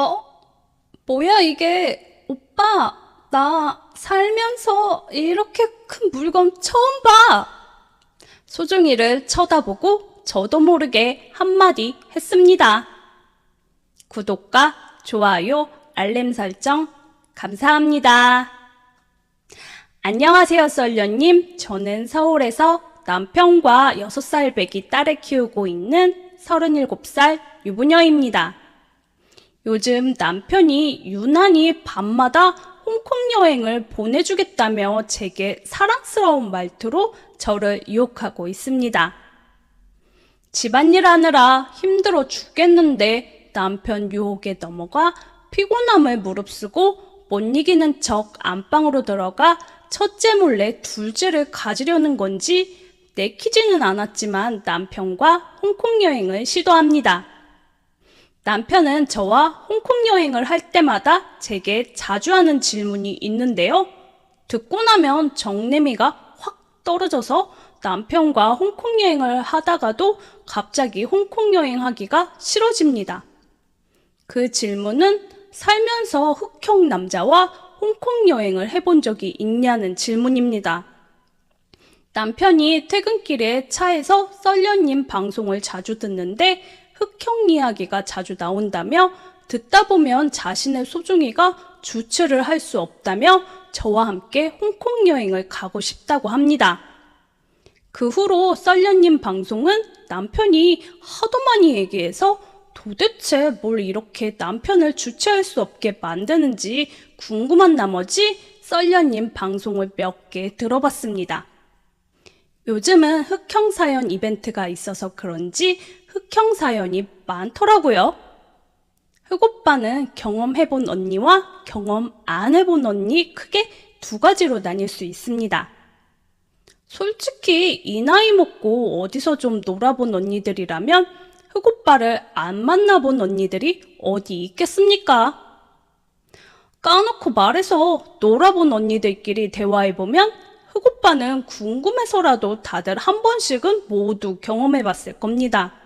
어? 뭐야 이게? 오빠, 나 살면서 이렇게 큰 물건 처음 봐! 소중이를 쳐다보고 저도 모르게 한마디 했습니다. 구독과 좋아요, 알림 설정 감사합니다. 안녕하세요, 썰녀님. 저는 서울에서 남편과 6살 배기 딸을 키우고 있는 37살 유부녀입니다. 요즘 남편이 유난히 밤마다 홍콩 여행을 보내주겠다며 제게 사랑스러운 말투로 저를 유혹하고 있습니다. 집안일 하느라 힘들어 죽겠는데 남편 유혹에 넘어가 피곤함을 무릅쓰고 못 이기는 척 안방으로 들어가 첫째 몰래 둘째를 가지려는 건지 내키지는 않았지만 남편과 홍콩 여행을 시도합니다. 남편은 저와 홍콩 여행을 할 때마다 제게 자주 하는 질문이 있는데요. 듣고 나면 정내미가 확 떨어져서 남편과 홍콩 여행을 하다가도 갑자기 홍콩 여행하기가 싫어집니다. 그 질문은 살면서 흑형 남자와 홍콩 여행을 해본 적이 있냐는 질문입니다. 남편이 퇴근길에 차에서 썰려님 방송을 자주 듣는데 흑형 이야기가 자주 나온다며 듣다 보면 자신의 소중이가 주체를 할 수 없다며 저와 함께 홍콩 여행을 가고 싶다고 합니다. 그 후로 썰려님 방송은 남편이 하도 많이 얘기해서 도대체 뭘 이렇게 남편을 주체할 수 없게 만드는지 궁금한 나머지 썰려님 방송을 몇 개 들어봤습니다. 요즘은 흑형 사연 이벤트가 있어서 그런지 흑형 사연이 많더라고요. 흑오빠는 경험해본 언니와 경험 안 해본 언니 크게 두 가지로 나뉠 수 있습니다. 솔직히 이 나이 먹고 어디서 좀 놀아본 언니들이라면 흑오빠를 안 만나본 언니들이 어디 있겠습니까? 까놓고 말해서 놀아본 언니들끼리 대화해보면 흑오빠는 궁금해서라도 다들 한 번씩은 모두 경험해 봤을 겁니다.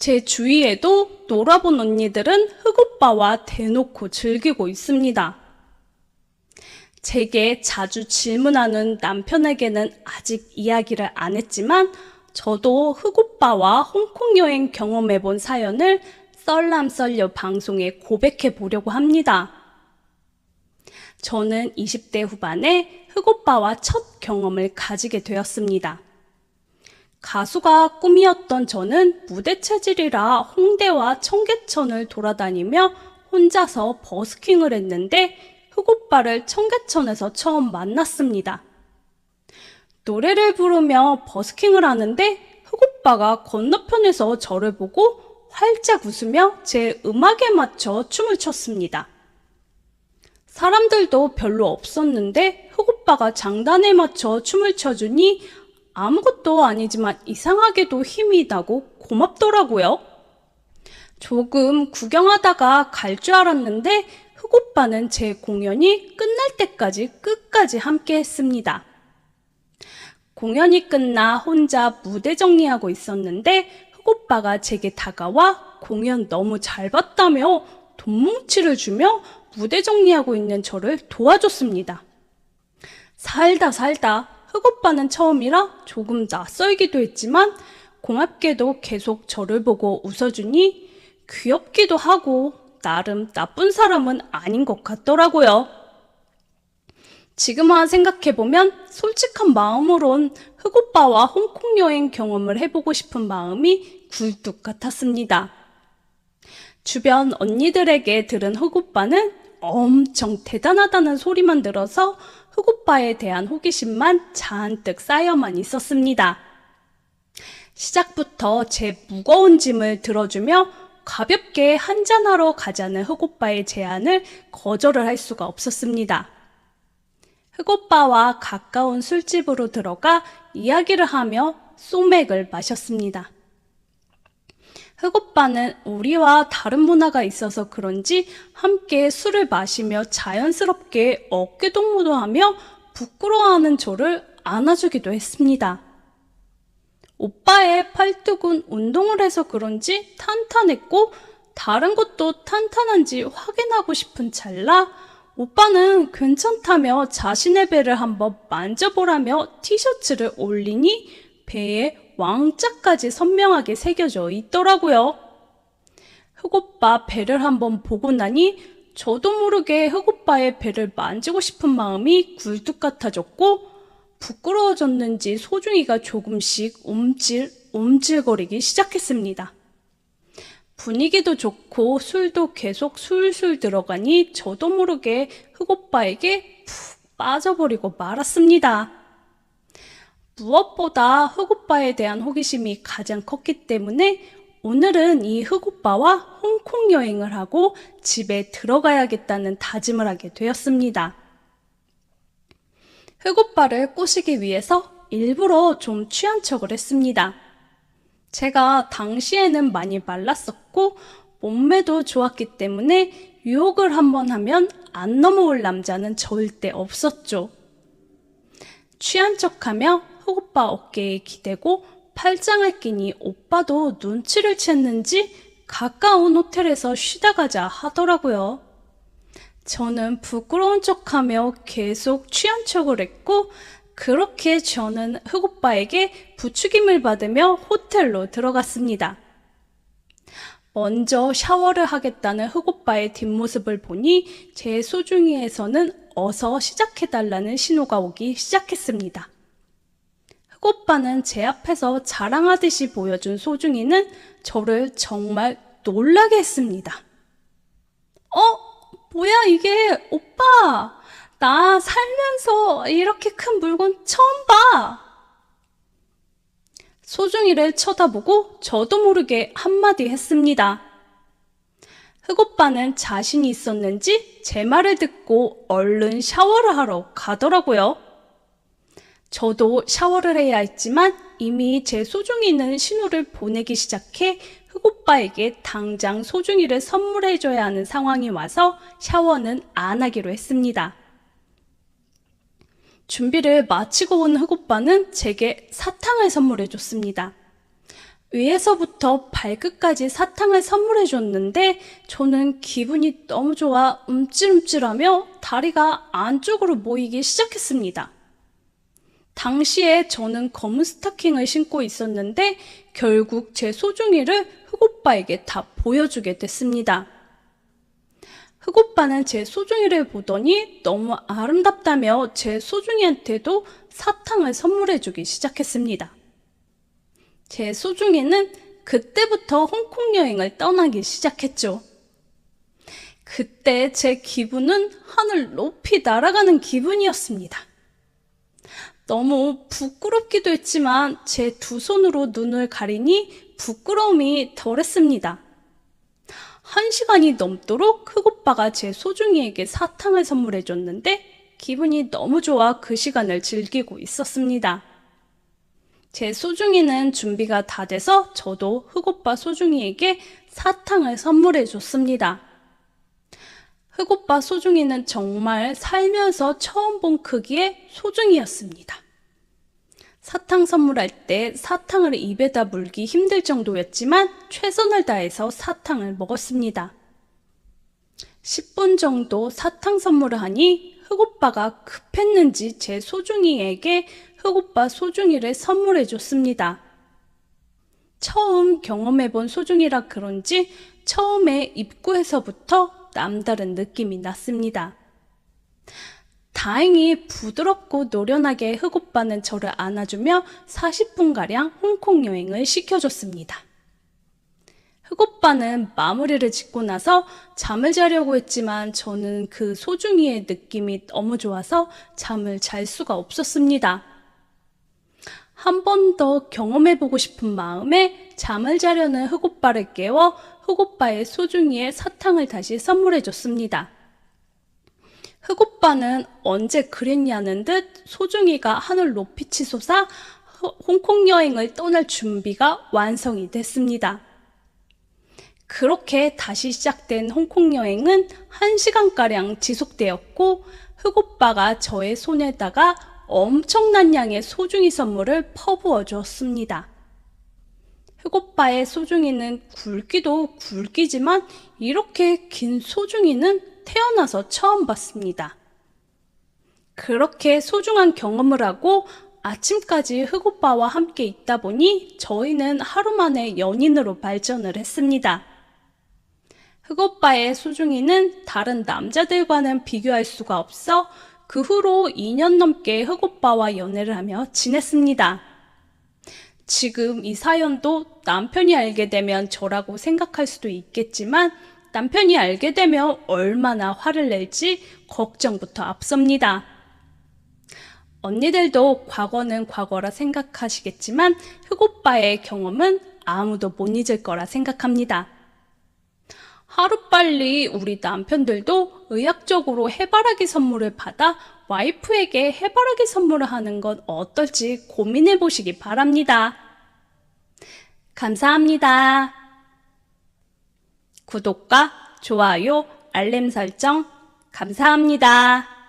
제 주위에도 놀아본 언니들은 흑오빠와 대놓고 즐기고 있습니다. 제게 자주 질문하는 남편에게는 아직 이야기를 안 했지만 저도 흑오빠와 홍콩 여행 경험해 본 사연을 썰람썰려 방송에 고백해 보려고 합니다. 저는 20대 후반에 흑오빠와 첫 경험을 가지게 되었습니다. 가수가 꿈이었던 저는 무대 체질이라 홍대와 청계천을 돌아다니며 혼자서 버스킹을 했는데 흑오빠를 청계천에서 처음 만났습니다. 노래를 부르며 버스킹을 하는데 흑오빠가 건너편에서 저를 보고 활짝 웃으며 제 음악에 맞춰 춤을 췄습니다. 사람들도 별로 없었는데 흑오빠가 장단에 맞춰 춤을 춰주니 아무것도 아니지만 이상하게도 힘이 나고 고맙더라고요. 조금 구경하다가 갈 줄 알았는데 흑오빠는 제 공연이 끝날 때까지 끝까지 함께 했습니다. 공연이 끝나 혼자 무대 정리하고 있었는데 흑오빠가 제게 다가와 공연 너무 잘 봤다며 돈 뭉치를 주며 무대 정리하고 있는 저를 도와줬습니다. 살다 살다 흑오빠는 처음이라 조금 낯설기도 했지만 고맙게도 계속 저를 보고 웃어주니 귀엽기도 하고 나름 나쁜 사람은 아닌 것 같더라고요. 지금 와 생각해보면 솔직한 마음으론 흑오빠와 홍콩 여행 경험을 해보고 싶은 마음이 굴뚝 같았습니다. 주변 언니들에게 들은 흑오빠는 엄청 대단하다는 소리만 들어서 흑오빠에 대한 호기심만 잔뜩 쌓여만 있었습니다. 시작부터 제 무거운 짐을 들어주며 가볍게 한잔하러 가자는 흑오빠의 제안을 거절을 할 수가 없었습니다. 흑오빠와 가까운 술집으로 들어가 이야기를 하며 소맥을 마셨습니다. 흑오빠는 우리와 다른 문화가 있어서 그런지 함께 술을 마시며 자연스럽게 어깨동무도 하며 부끄러워하는 저를 안아주기도 했습니다. 오빠의 팔뚝은 운동을 해서 그런지 탄탄했고 다른 것도 탄탄한지 확인하고 싶은 찰나 오빠는 괜찮다며 자신의 배를 한번 만져보라며 티셔츠를 올리니 배에 왕자까지 선명하게 새겨져 있더라고요. 흑오빠 배를 한번 보고 나니 저도 모르게 흑오빠의 배를 만지고 싶은 마음이 굴뚝 같아졌고 부끄러워졌는지 소중이가 조금씩 움찔 움찔거리기 시작했습니다. 분위기도 좋고 술도 계속 술술 들어가니 저도 모르게 흑오빠에게 푹 빠져버리고 말았습니다. 무엇보다 흑오빠에 대한 호기심이 가장 컸기 때문에 오늘은 이 흑오빠와 홍콩 여행을 하고 집에 들어가야겠다는 다짐을 하게 되었습니다. 흑오빠를 꼬시기 위해서 일부러 좀 취한 척을 했습니다. 제가 당시에는 많이 말랐었고 몸매도 좋았기 때문에 유혹을 한번 하면 안 넘어올 남자는 절대 없었죠. 취한 척하며 흑오빠 어깨에 기대고 팔짱을 끼니 오빠도 눈치를 챘는지 가까운 호텔에서 쉬다 가자 하더라고요. 저는 부끄러운 척하며 계속 취한 척을 했고 그렇게 저는 흑오빠에게 부추김을 받으며 호텔로 들어갔습니다. 먼저 샤워를 하겠다는 흑오빠의 뒷모습을 보니 제 소중이에서는 어서 시작해달라는 신호가 오기 시작했습니다. 흑오빠는 제 앞에서 자랑하듯이 보여준 소중이는 저를 정말 놀라게 했습니다. 어? 뭐야 이게 오빠 나 살면서 이렇게 큰 물건 처음 봐. 소중이를 쳐다보고 저도 모르게 한마디 했습니다. 흑오빠는 자신이 있었는지 제 말을 듣고 얼른 샤워를 하러 가더라고요. 저도 샤워를 해야 했지만 이미 제 소중이는 신호를 보내기 시작해 흑오빠에게 당장 소중이를 선물해줘야 하는 상황이 와서 샤워는 안 하기로 했습니다. 준비를 마치고 온 흑오빠는 제게 사탕을 선물해줬습니다. 위에서부터 발끝까지 사탕을 선물해줬는데 저는 기분이 너무 좋아 움찔움찔하며 다리가 안쪽으로 모이기 시작했습니다. 당시에 저는 검은 스타킹을 신고 있었는데 결국 제 소중이를 흑오빠에게 다 보여주게 됐습니다. 흑오빠는 제 소중이를 보더니 너무 아름답다며 제 소중이한테도 사탕을 선물해주기 시작했습니다. 제 소중이는 그때부터 홍콩 여행을 떠나기 시작했죠. 그때 제 기분은 하늘 높이 날아가는 기분이었습니다. 너무 부끄럽기도 했지만 제 두 손으로 눈을 가리니 부끄러움이 덜했습니다. 한 시간이 넘도록 흑오빠가 제 소중이에게 사탕을 선물해 줬는데 기분이 너무 좋아 그 시간을 즐기고 있었습니다. 제 소중이는 준비가 다 돼서 저도 흑오빠 소중이에게 사탕을 선물해 줬습니다. 흑오빠 소중이는 정말 살면서 처음 본 크기의 소중이였습니다. 사탕 선물할 때 사탕을 입에다 물기 힘들 정도였지만 최선을 다해서 사탕을 먹었습니다. 10분 정도 사탕 선물을 하니 흑오빠가 급했는지 제 소중이에게 흑오빠 소중이를 선물해 줬습니다. 처음 경험해 본 소중이라 그런지 처음에 입구에서부터 남다른 느낌이 났습니다. 다행히 부드럽고 노련하게 흑오빠는 저를 안아주며 40분가량 홍콩 여행을 시켜줬습니다. 흑오빠는 마무리를 짓고 나서 잠을 자려고 했지만 저는 그 소중이의 느낌이 너무 좋아서 잠을 잘 수가 없었습니다. 한 번 더 경험해보고 싶은 마음에 잠을 자려는 흑오빠를 깨워 흑오빠의 소중이의 사탕을 다시 선물해줬습니다. 흑오빠는 언제 그랬냐는 듯 소중이가 하늘 높이 치솟아 홍콩 여행을 떠날 준비가 완성이 됐습니다. 그렇게 다시 시작된 홍콩 여행은 1시간가량 지속되었고 흑오빠가 저의 손에다가 엄청난 양의 소중이 선물을 퍼부어 주었습니다. 흑오빠의 소중이는 굵기도 굵기지만 이렇게 긴 소중이는 태어나서 처음 봤습니다. 그렇게 소중한 경험을 하고 아침까지 흑오빠와 함께 있다 보니 저희는 하루 만에 연인으로 발전을 했습니다. 흑오빠의 소중이는 다른 남자들과는 비교할 수가 없어 그 후로 2년 넘게 흑오빠와 연애를 하며 지냈습니다. 지금 이 사연도 남편이 알게 되면 저라고 생각할 수도 있겠지만 남편이 알게 되면 얼마나 화를 낼지 걱정부터 앞섭니다. 언니들도 과거는 과거라 생각하시겠지만 흑오빠의 경험은 아무도 못 잊을 거라 생각합니다. 하루빨리 우리 남편들도 의학적으로 해바라기 선물을 받아 와이프에게 해바라기 선물을 하는 건 어떨지 고민해 보시기 바랍니다. 감사합니다. 구독과 좋아요, 알림 설정 감사합니다.